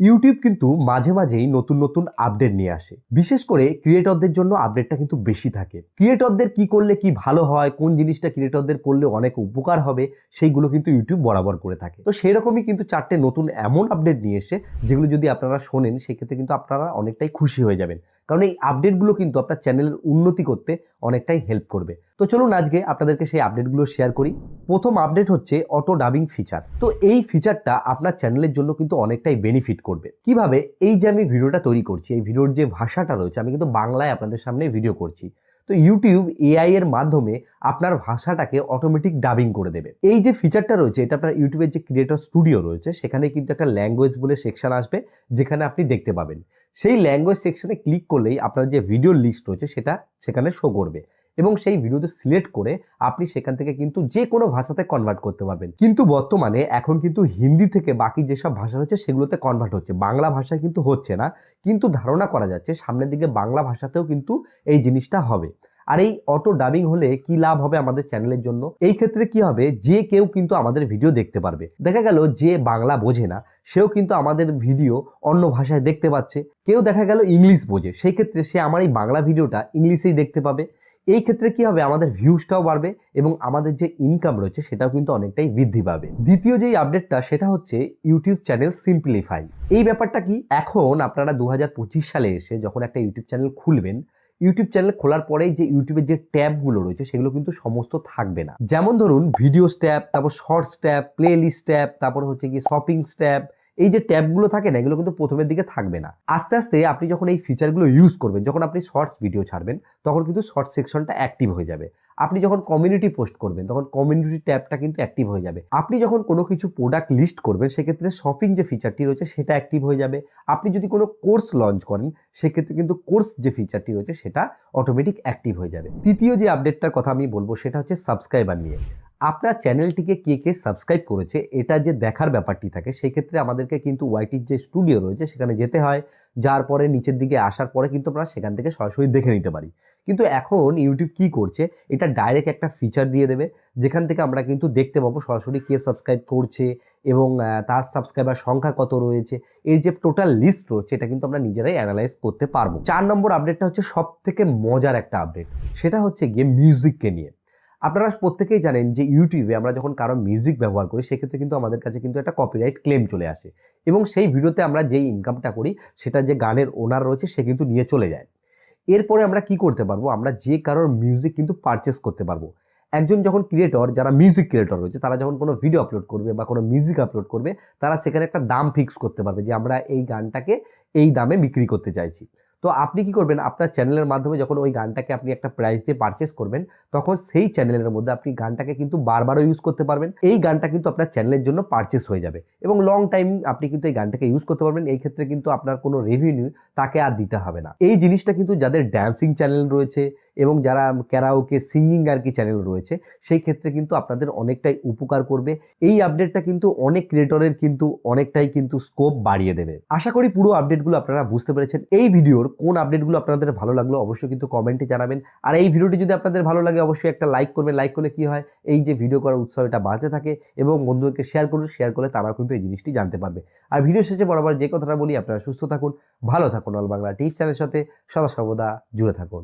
YouTube কিন্তু মাঝে মাঝেই নতুন নতুন আপডেট নিয়ে আসে। বিশেষ করে ক্রিয়েটরদের জন্য আপডেটটা কিন্তু বেশি থাকে। ক্রিয়েটরদের কি করলে কি ভালো হয়, কোন জিনিসটা ক্রিয়েটরদের করলে অনেক উপকার হবে, সেইগুলো কিন্তু ইউটিউব বরাবর করে থাকে। তো সেই রকমই কিন্তু চারটে নতুন এমন আপডেট নিয়ে এসে, যেগুলো যদি আপনারা শোনেন, সেক্ষেত্রে কিন্তু আপনারা অনেকটাই খুশি হয়ে যাবেন। কারণ এই আপডেটগুলো কিন্তু আপনার চ্যানেলের উন্নতি করতে অনেকটাই হেল্প করবে। তো চলুন আজকে আপনাদেরকে সেই আপডেটগুলো শেয়ার করি। প্রথম আপডেট হচ্ছে অটো ডাবিং ফিচার তো এই ফিচারটা আপনার চ্যানেলের জন্য কিন্তু অনেকটাই বেনিফিট করবে। কীভাবে? এই যে আমি ভিডিওটা তৈরি করছি, এই ভিডিওর যে ভাষাটা রয়েছে, আমি কিন্তু বাংলায় আপনাদের সামনে ভিডিও করছি। তো ইউটিউব এআই এর মাধ্যমে আপনার ভাষাটাকে অটোমেটিক ডাবিং করে দেবে। এই যে ফিচারটা রয়েছে, এটা আপনার ইউটিউবের যে ক্রিয়েটর স্টুডিও রয়েছে, সেখানে কিন্তু একটা ল্যাঙ্গুয়েজ বলে সেকশন আসবে, যেখানে আপনি দেখতে পাবেন। সেই ল্যাঙ্গুয়েজ সেকশনে ক্লিক করলেই আপনার যে ভিডিও লিস্ট রয়েছে, সেটা সেখানে শো করবে। এবং সেই ভিডিওতে সিলেক্ট করে আপনি সেখান থেকে কিন্তু যে কোনো ভাষাতে কনভার্ট করতে পারবেন। কিন্তু বর্তমানে এখন কিন্তু হিন্দি থেকে বাকি যেসব ভাষা রয়েছে সেগুলোতে কনভার্ট হচ্ছে। বাংলা ভাষায় কিন্তু হচ্ছে না। কিন্তু ধারণা করা যাচ্ছে সামনের দিকে বাংলা ভাষাতেও কিন্তু এই জিনিসটা হবে। আর এই অটো ডাবিং হলে কি লাভ হবে আমাদের চ্যানেলের জন্য? এই ক্ষেত্রে কি হবে? যে কেউ কিন্তু আমাদের ভিডিও দেখতে পারবে। দেখা গেল যে বাংলা বোঝে না, সেও কিন্তু আমাদের ভিডিও অন্য ভাষায় দেখতে পাচ্ছে। কেউ দেখা গেল ইংলিশ বোঝে। সেই ক্ষেত্রে সে আমার এই বাংলা ভিডিওটা ইংলিশেই দেখতে পাবে। এই ক্ষেত্রে কি হবে? আমাদের ভিউজটাও বাড়বে এবং আমাদের যে ইনকাম রয়েছে সেটাও কিন্তু অনেকটাই বৃদ্ধি পাবে। দ্বিতীয় যেই আপডেটটা সেটা হচ্ছে ইউটিউব চ্যানেল সিম্পলিফাই এই ব্যাপারটা কি? এখন আপনারা দু হাজার পঁচিশ সালে এসে যখন একটা ইউটিউব চ্যানেল খুলবেন ইউটিউব চ্যানেল খোলার পরেই যে ইউটিউবের যে ট্যাবগুলো রয়েছে, সেগুলো কিন্তু সমস্ত থাকবে না। যেমন ধরুন ভিডিওস ট্যাব তারপর shorts tab playlist tab তারপর হচ্ছে কি শপিং ট্যাব এই যে ট্যাবগুলো থাকে না, এগুলো কিন্তু প্রথমের দিকে থাকবে না। আস্তে আস্তে আপনি যখন এই ফিচারগুলো ইউজ করবেন, যখন আপনি শর্টস ভিডিও ছাড়বেন, তখন কিন্তু শর্টস সেকশনটা অ্যাক্টিভ হয়ে যাবে। আপনি যখন কমিউনিটি পোস্ট করবেন, তখন কমিউনিটি ট্যাবটা কিন্তু অ্যাক্টিভ হয়ে যাবে। আপনি যখন কোনো কিছু প্রোডাক্ট লিস্ট করবেন, সেক্ষেত্রে শপিং যে ফিচারটি রয়েছে, সেটা অ্যাক্টিভ হয়ে যাবে। আপনি যদি কোনো কোর্স লঞ্চ করেন, সেক্ষেত্রে কিন্তু কোর্স যে ফিচারটি রয়েছে, সেটা অটোমেটিক অ্যাক্টিভ হয়ে যাবে। তৃতীয় যে আপডেটটার কথা আমি বলব, সেটা হচ্ছে সাবস্ক্রাইবার নিয়ে। আপনার চ্যানেলটিকে কে কে সাবস্ক্রাইব করেছে, এটা যে দেখার ব্যাপারটি থাকে, সেই ক্ষেত্রে আমাদেরকে কিন্তু ওয়াইটির যে স্টুডিও রয়েছে সেখানে যেতে হয়। যার পরে নিচের দিকে আসার পরে কিন্তু আমরা সেখান থেকে সরাসরি দেখে নিতে পারি। কিন্তু এখন ইউটিউব কি করছে, এটা ডাইরেক্ট একটা ফিচার দিয়ে দেবে, যেখান থেকে আমরা কিন্তু দেখতে পাবো সরাসরি কে সাবস্ক্রাইব করছে এবং তার সাবস্ক্রাইবার সংখ্যা কত রয়েছে। এর যে টোটাল লিস্ট রয়েছে, এটা কিন্তু আমরা নিজেরাই অ্যানালাইজ করতে পারব। চার নম্বর আপডেটটা হচ্ছে সব থেকে মজার একটা আপডেট সেটা হচ্ছে গিয়ে মিউজিককে নিয়ে। আপনারা প্রত্যেকেই জানেন যে ইউটিউবে আমরা যখন কারও মিউজিক ব্যবহার করি, সেক্ষেত্রে কিন্তু আমাদের কাছে কিন্তু একটা কপিরাইট ক্লেম চলে আসে। এবং সেই ভিডিওতে আমরা যেই ইনকামটা করি, সেটা যে গানের ওনার রয়েছে, সে কিন্তু নিয়ে চলে যায়। এরপরে আমরা কি করতে পারব? আমরা যে কারোর মিউজিক কিন্তু পারচেস করতে পারব। একজন যখন ক্রিয়েটর যারা মিউজিক ক্রিয়েটর রয়েছে, তারা যখন কোনো ভিডিও আপলোড করবে বা কোনো মিউজিক আপলোড করবে, তারা সেখানে একটা দাম ফিক্স করতে পারবে যে আমরা এই গানটাকে এই দামে বিক্রি করতে চাইছি। তো আপনি কি করবেন? আপনার চ্যানেলের মাধ্যমে যখন ওই গানটাকে আপনি একটা প্রাইস দিয়ে পারচেস করবেন, তখন সেই চ্যানেলের মধ্যে আপনি গানটাকে কিন্তু বারবারও ইউজ করতে পারবেন। এই গানটা কিন্তু আপনার চ্যানেলের জন্য পারচেস হয়ে যাবে এবং লং টাইম আপনি কিন্তু এই গানটাকে ইউজ করতে পারবেন। এই ক্ষেত্রে কিন্তু আপনার কোনো রেভিনিউ তাকে আর দিতে হবে না। এই জিনিসটা কিন্তু যাদের ড্যান্সিং চ্যানেল রয়েছে এবং যারা ক্যারাওকে সিঙ্গিং আর কি চ্যানেল রয়েছে, সেই ক্ষেত্রে কিন্তু আপনাদের অনেকটাই উপকার করবে। এই আপডেটটা কিন্তু অনেক ক্রিয়েটরের কিন্তু অনেকটাই কিন্তু স্কোপ বাড়িয়ে দেবে। আশা করি পুরো আপডেটগুলো আপনারা বুঝতে পেরেছেন। এই ভিডিওর কোন আপডেটগুলো আপনাদের ভালো লাগল অবশ্যই কিন্তু কমেন্টে জানাবেন। আর এই ভিডিওটি যদি আপনাদের ভালো লাগে, অবশ্যই একটা লাইক করবেন। লাইক করলে কি হয়? এই যে ভিডিও করার উৎসাহ এটা বাড়তে থাকে এবং বন্ধুদেরকে শেয়ার করুন। শেয়ার করলে তারাও কিন্তু এই জিনিসটি জানতে পারবে। আর ভিডিও শেষে বরাবর যে কথাটা বলি, আপনারা সুস্থ থাকুন, ভালো থাকুন। অল বাংলা টিভি চ্যানেলের সাথে সদা সর্বদা জুড়ে থাকুন।